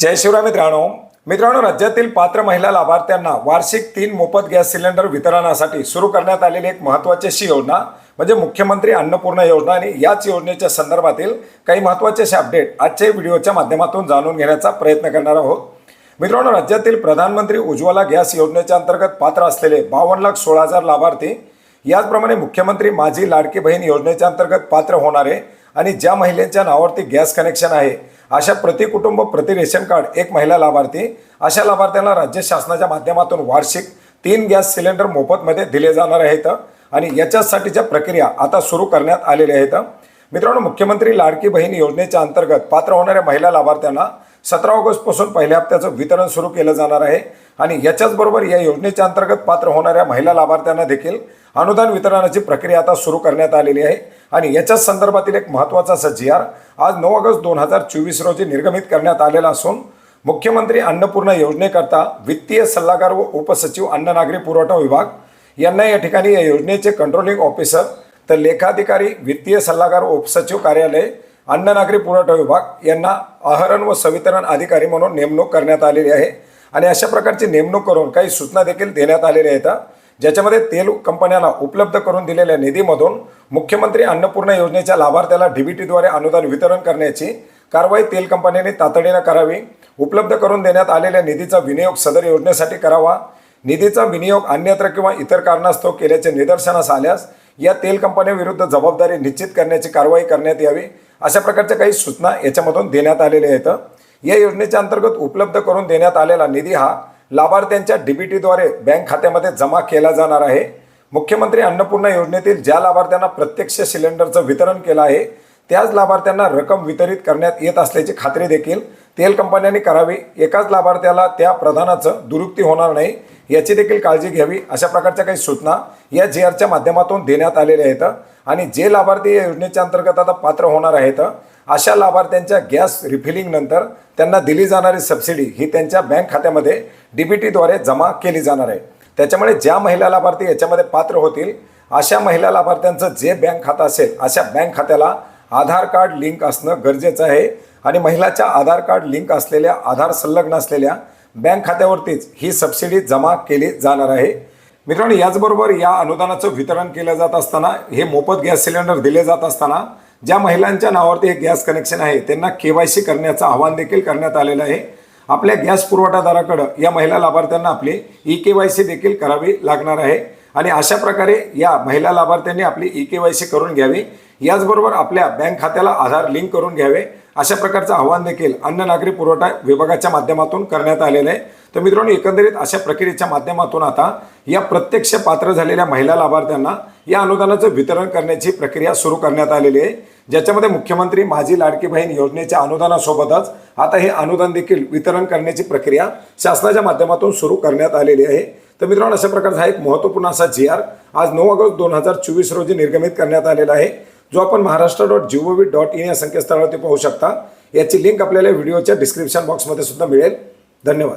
जय शिवराय मित्रांनो. मित्रांनो राज्यातील पात्र महिला लाभार्थ्यांना वार्षिक तीन मोफत गॅस सिलेंडर वितरणासाठी सुरू करण्यात आलेली एक महत्त्वाची अशी योजना म्हणजे मुख्यमंत्री अन्नपूर्णा योजना. आणि याच योजनेच्या संदर्भातील काही महत्त्वाचे असे अपडेट आजच्या व्हिडिओच्या माध्यमातून जाणून घेण्याचा प्रयत्न करणार आहोत. मित्रांनो राज्यातील प्रधानमंत्री उज्ज्वला गॅस योजनेच्या अंतर्गत पात्र असलेले बावन्न लाख सोळा हजार लाभार्थी याचप्रमाणे मुख्यमंत्री माझी लाडकी बहीण योजनेच्या अंतर्गत पात्र होणारे आणि ज्या महिलेच्या नावावरती गॅस कनेक्शन आहे अशा प्रति कुटुंब प्रति रेशन कार्ड एक महिला लाभार्थी अशा लाभार्थ्यांना राज्य शासनाच्या माध्यमातून वार्षिक तीन गॅस सिलेंडर मोफतमध्ये दिले जाणार आहेत आणि याच्यासाठीच्या प्रक्रिया आता सुरू करण्यात आलेल्या आहेत. मित्रांनो मुख्यमंत्री लाडकी बहीण योजनेच्या अंतर्गत पात्र होणाऱ्या महिला लाभार्थ्यांना सतरा ऑगस्टपासून पहिल्या हप्त्याचं वितरण सुरू केलं जाणार आहे आणि याच्याचबरोबर या योजनेच्या अंतर्गत पात्र होणाऱ्या महिला लाभार्थ्यांना देखील अनुदान वितरणाची प्रक्रिया आता सुरू करण्यात आलेली आहे. आणि याच्याच संदर्भातील एक महत्त्वाचा असा जी आर आज नऊ ऑगस्ट दोन हजार चोवीस रोजी निर्गमित करण्यात आलेला असून मुख्यमंत्री अन्नपूर्णा योजनेकरता वित्तीय सल्लागार व उपसचिव अन्न नागरी पुरवठा विभाग यांना या ठिकाणी या योजनेचे कंट्रोलिंग ऑफिसर तर लेखाधिकारी वित्तीय सल्लागार व उपसचिव कार्यालय अन्न नागरी पुरवठा विभाग यांना आहरण व संवितरण अधिकारी म्हणून नेमणूक करण्यात आलेली आहे. आणि अशा प्रकारची नेमणूक करून काही सूचना देखील देण्यात आलेल्या आहेत. ज्याच्यामध्ये तेल कंपन्यांना उपलब्ध करून दिलेल्या निधीमधून मुख्यमंत्री अन्नपूर्णा योजनेच्या लाभार्थ्याला डीबीटीद्वारे अनुदान वितरण करण्याची कारवाई तेल कंपन्यांनी तातडीनं करावी उपलब्ध करून देण्यात आलेल्या निधीचा विनियोग सदर योजनेसाठी करावा निधीचा विनियोग अन्यत्र किंवा इतर कारणास्तव केल्याचे निदर्शनास आल्यास या तेल कंपन्यांविरुद्ध जबाबदारी निश्चित करण्याची कारवाई करण्यात यावी अशा प्रकारच्या काही सूचना याच्यामधून देण्यात आलेल्या आहेत. या योजनेच्या अंतर्गत उपलब्ध करून देण्यात आलेला निधी हा लाभार्थ्यांच्या डीबीटीद्वारे बँक खात्यामध्ये जमा केला जाणार आहे. मुख्यमंत्री अन्नपूर्णा योजनेतील ज्या लाभार्थ्यांना प्रत्यक्ष सिलेंडरचं वितरण केलं आहे त्याच लाभार्थ्यांना रक्कम वितरित करण्यात येत असल्याची खात्री देखील तेल कंपन्यांनी करावी. एकाच लाभार्थ्याला त्या प्रधानाचं दुरुक्ती होणार नाही याची देखील काळजी घ्यावी अशा प्रकारच्या काही सूचना या जी आरच्या माध्यमातून देण्यात आलेल्या आहेत. आणि जे लाभार्थी या योजनेच्या अंतर्गत आता पात्र होणार आहेत अशा लाभार्थ्यांच्या गॅस रिफिलिंग नंतर त्यांना दिली जाणारी सबसिडी ही त्यांच्या बँक खात्यामध्ये डीबीटीद्वारे जमा केली जाणार आहे. त्याच्यामुळे ज्या महिला लाभार्थी याच्यामध्ये पात्र होतील अशा महिला लाभार्थ्यांचं जे बँक खातं असेल अशा बँक खात्याला आधार कार्ड लिंक असणं गरजेचं आहे. आणि महिलाच्या आधार कार्ड लिंक असलेल्या आधार संलग्न असलेल्या बँक खात्यावरतीच ही सबसिडी जमा केली जाणार आहे. मित्रांनो याचबरोबर या अनुदानाचं वितरण केलं जात असताना हे मोफत गॅस सिलेंडर दिले जात असताना ज्या महिलांच्या नावावरती हे गॅस कनेक्शन आहे त्यांना के वाय सी करण्याचं आवाहन देखील करण्यात आलेलं आहे. आपल्या गॅस पुरवठादाराकडं या महिला लाभार्थ्यांना आपली ई के वाय सी देखील करावी लागणार आहे. आणि अशा प्रकारे या महिला लाभार्थ्यांनी आपली ई के वाय सी करून घ्यावी. याचबरोबर आपल्या बँक खात्याला आधार लिंक करून घ्यावे. अशा प्रकारचं आव्हान देखील अन्न नागरी पुरवठा विभागाच्या माध्यमातून करण्यात आलेलं आहे. तर मित्रांनो एकंदरीत अशा प्रक्रियेच्या माध्यमातून आता या प्रत्यक्ष पात्र झालेल्या महिला लाभार्थ्यांना या अनुदानाचं वितरण करण्याची प्रक्रिया सुरू करण्यात आलेली आहे. ज्याच्यामध्ये मुख्यमंत्री माझी लाडकी बहीण योजनेच्या अनुदानासोबतच आता हे अनुदान देखील वितरण करण्याची प्रक्रिया शासनाच्या माध्यमातून सुरू करण्यात आलेली आहे. तर मित्रांनो अशा प्रकारचा हा एक महत्त्वपूर्ण असा जी आर आज नऊ ऑगस्ट दोन हजार चोवीस रोजी निर्गमित करण्यात आलेला आहे जो आपण Maharashtra dot G O V dot in या संकेतस्थळावरती पाहू शकता. याची लिंक आपल्याला व्हिडिओच्या डिस्क्रिप्शन बॉक्समध्ये सुद्धा मिळेल. धन्यवाद.